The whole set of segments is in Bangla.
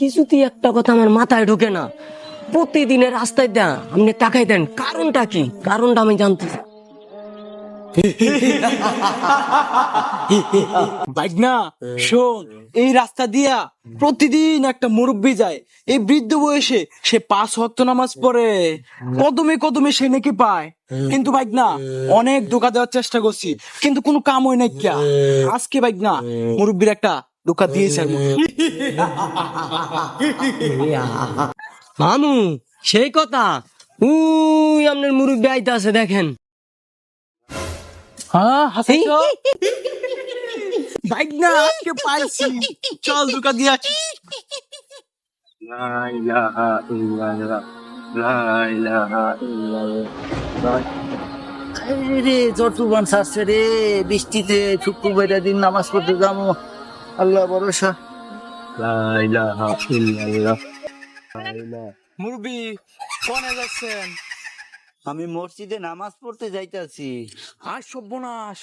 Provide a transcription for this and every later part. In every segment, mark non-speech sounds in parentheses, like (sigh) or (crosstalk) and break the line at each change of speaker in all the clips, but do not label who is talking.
কিছুতেই একটা কথা আমার মাথায় ঢোকে না। প্রতিদিনের রাস্তায় দেন, আপনি তাকাই দেন, কারণটা কি? কারণটা আমি জানতে চাই।
বাইক না শোন, এই রাস্তা দিয়া প্রতিদিন একটা মুরব্বী যায়। এই বৃদ্ধ বয়সে সে পাঁচ হক্ত নামাজ পড়ে। কদমে কদমে সে নাকি পায়। কিন্তু বাইক না অনেক ধোকা দেওয়ার চেষ্টা করছি, কিন্তু কোনো কাম হয় নাই আজকে বাইক না মুরব্বীর একটা দিয়েছে
মামু সেই কথা। উই আপনার মুরব্বী আইতে আছে দেখেন।
হ্যাঁ হাসাইছ বাইক না আজকে পাইছি। চল ধোকা দিয়া।
রে চটুবান শাস্ত্রে রে। বৃষ্টিতে শুক্র বেটা দিন নামাজ পড়তে যাব। আল্লাহ ভরসা।
মুরব্বী কোনে যাচ্ছেন?
আমি মসজিদে নামাজ পড়তে যাইতাছি।
আর সর্বনাশ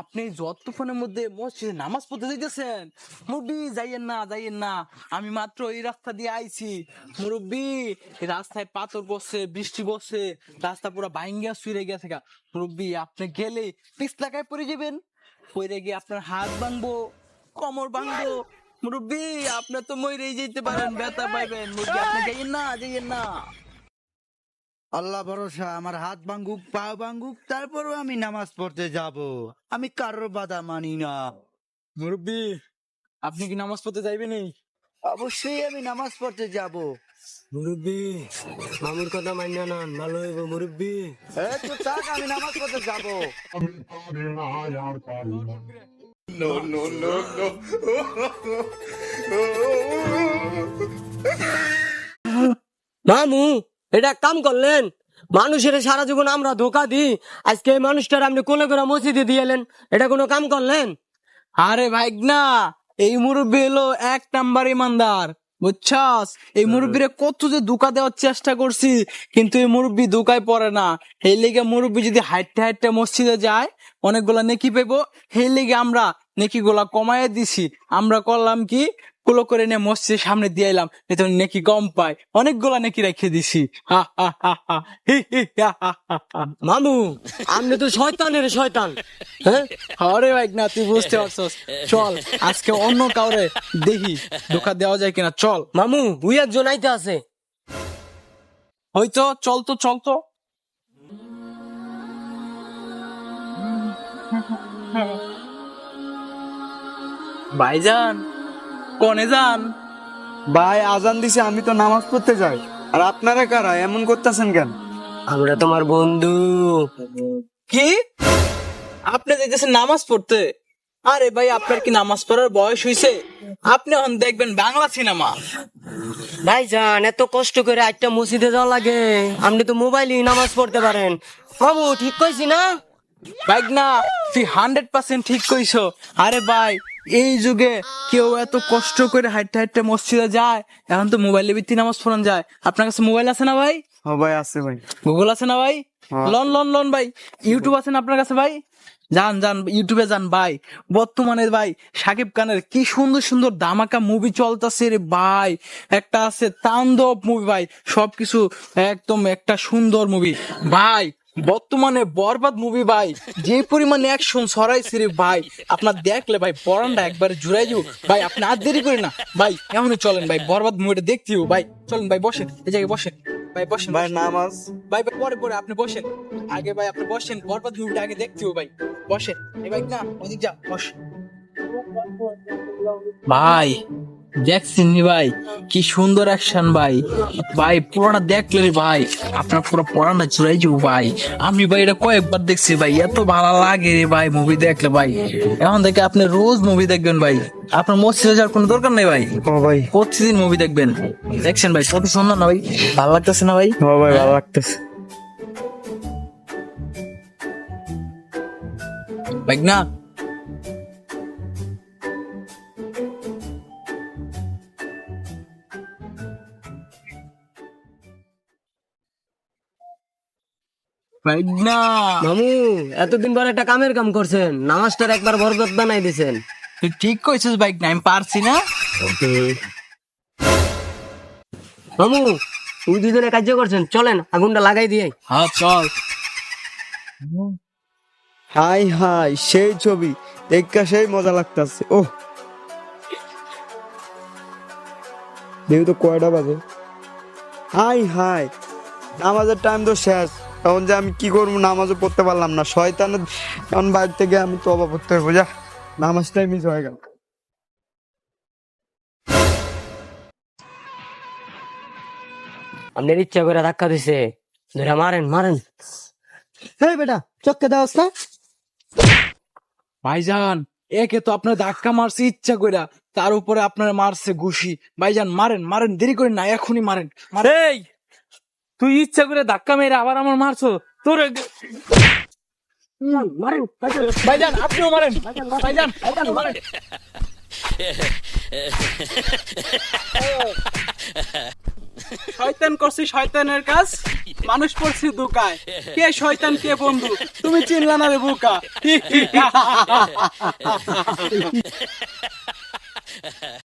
আপনি যতক্ষণের মধ্যে মসজিদে নামাজ পড়তে যাইতেছেন মুরব্বী যাইয়েন না যাইয়েন না। আমি মাত্র এই রাস্তা দিয়ে আইছি। মুরব্বী রাস্তায় পাথর বসছে বৃষ্টি বসছে রাস্তা পুরো ভাঙ্গিয়া শুয়ে গেছে গা। মুরব্বী আপনি গেলে পিছলাকায় পড়ে যাবেন। পড়ে গিয়ে আপনার হাত ভাঙবো। কোমর ভাঙবো। মুরব্বী আপনি তো মরেই যেতে পারেন ব্যথা পাইবেন। মুরব্বী আপনি যাইয়েন না যাইয়েন না।
আল্লাহ ভরসা আমার হাত ভাঙ্গুক পা ভাঙ্গুক তারপরও আমি নামাজ পড়তে যাব। আমি কারোর বাধা মানি না।
মুরব্বী আপনি কি নামাজ পড়তে যাইবেন
অবশ্যই আমি নামাজ পড়তে যাব।
মুরব্বী মামুর কথা মান্য নন ভালো হইব মুরব্বী।
এই তো থাক, আমি নামাজ পড়তে যাব।
মামু এটা এক কাম করলেন। মানুষের সারা জীবন আমরা ধোকা দিই। আজকে এই মানুষটার আপনি কোলে করে মসজিদে দিয়ে এলেন। এটা কোনো কাম করলেন?
আরে ভাই না এই মুরব্বী হলো এক নাম্বার ইমানদার। বুঝছাস? এই মুরব্বীরে কত যে দুকা দেওয়ার চেষ্টা করছি কিন্তু এই মুরব্বী দুকায় পড়ে না। এই লেগে মুরব্বী যদি হাইটে হাইটে মসজিদে যায় অনেকগুলা নেকি পেবো সেই লেগে আমরা নেকি গুলা কমায় দিছি। আমরা করলাম কি? কুলো করে নিয়ে মসজিদের সামনে দিয়ে এলাম। এতে নেকি কম পায়। অনেকগুলা নেকি রেখে দিছি।
মামু আপনি তো শয়তানের শয়তান। হ্যাঁ?
আরে ভাই না তুই বুঝতে পারছস। চল আজকে অন্য কাউরে দেখি। ধোকা দেওয়া যায় কিনা চল।
মামু দুই একজন আইতে আছে।
হয়তো চল তো চল তো। ভাইজান কনে যান?
ভাই আজান দিছে আমি তো নামাজ পড়তে যাই। আর আপনারা কারা? এমন করতেছেন কেন?
আমরা তোমার বন্ধু।
কি? আপনি যেতেছেন নামাজ পড়তে? আরে ভাই আপনার কি নামাজ পড়ার বয়স হয়েছে আপনি এখন দেখবেন বাংলা সিনেমা।
ভাই যান এত কষ্ট করে একটা মসজিদে যাওয়া লাগে। আপনি তো মোবাইলেই নামাজ পড়তে পারেন। মামু ঠিক কইছি না?
বাইক না তুই হান্ড্রেড পার্সেন্ট ঠিক কইছো। আরে ভাই এই যুগে কেউ এত কষ্ট করে হাইটে হাইটে মসজিদে যায় এখন তো মোবাইলে ভিত্তি নামাজ পড়ান যায়। আপনার কাছে মোবাইল আছে না ভাই?
ও ভাই আছে ভাই।
গুগল আছে না ভাই? লন লন লন ভাই। ইউটিউব আছে না আপনার কাছে ভাই? যান যান ইউটিউবে যান ভাই। বর্তমানে ভাই সাকিব খানের কি সুন্দর সুন্দর দামাকা মুভি চলতেছে রে ভাই। একটা আছে তান্দব মুভি ভাই। সবকিছু একদম একটা সুন্দর মুভি ভাই বর্তমানে বরবাদ মুভি ভাই। যে পরিমাণে অ্যাকশন ছড়াইছে রে ভাই আপনার দেখলে ভাই পরানটা একবারে জুড়াই যাব ভাই আপনি আর দেরি করেন না। ভাই এমনই চলেন ভাই বরবাদ মুভিটা দেখতে হব ভাই। চলেন ভাই বসেন এই জায়গায় বসেন। ভাই বসেন
ভাই নামাজ।
ভাই ভাই পরে পরে আপনি বসেন। আগে ভাই আপনি বসেন বরবাদ মুভিটা আগে দেখতে হবে ভাই। বসেন। এই ভাই না ওদিক যা বস। ভাই দেখছেন ভাই কি সুন্দর অ্যাকশন ভাই। ভাই পুরোটা দেখলে রে ভাই। আপনার পুরো পড়াটা চুরাই যাব ভাই। আমি ভাই এটা কয়েকবার দেখছি ভাই এত ভালো লাগে রে ভাই মুভি দেখলে ভাই। এখন থেকে আপনি রোজ মুভি দেখবেন ভাই। আপনার মসজিদে যাওয়ার কোনো দরকার নেই ভাই।
ভাই।
প্রতিদিন মুভি দেখবেন। দেখছেন ভাই কত সুন্দর না ভাই। ভালো লাগতেছে না ভাই?
ও ভাই ভালো লাগতেছে।
ভাই না
মামু এতদিন পর একটা কামের কাম করছেন। নামাজটার একবার বরবাদ বানাই দিছেন।
তুই ঠিক কইছিস বাইক না আমি পারছি না।
মামু তুই দুজনে কার্য করছেন চলেন আগুনটা লাগাই দিয়ে
হ্যাঁ চল।
হাই হাই সেই ছবি দেখা সেই মজা লাগতাছে ও দেখি তো কয়টা বাজে? হাই হাই নামাজের টাইম তো শেষ। এখন যে আমি কি করব নামাজও পড়তে পারলাম না। শয়তানের এখন বাইরে থেকে আমি তো অবা পড়তে পারব যা। নামাজটাই মিস হয়ে গেল।
আপনার ইচ্ছা করে ধাক্কা দিছে। ধরে মারেন মারেন।
এই বেটা চক্কে দাও না।
ভাইজান একে তো আপনার ধাক্কা মারছে ইচ্ছা কইরা তার উপরে আপনার মারছে ঘুষি। ভাইজান মারেন মারেন দেরি করেন না এখনই মারেন। মারেন।
এই! তুই ইচ্ছা করে ধাক্কা মেরে আবার আমার মারছো? তোর
ভাইজান। আপনিও মারেন। ভাইজান ভাইজান মারেন। শয়তান করছি শয়তানের কাজ। মানুষ পড়ছি দুকায় কে শয়তান কে বন্ধু? তুমি চিনলা না রে বুকা। (laughs)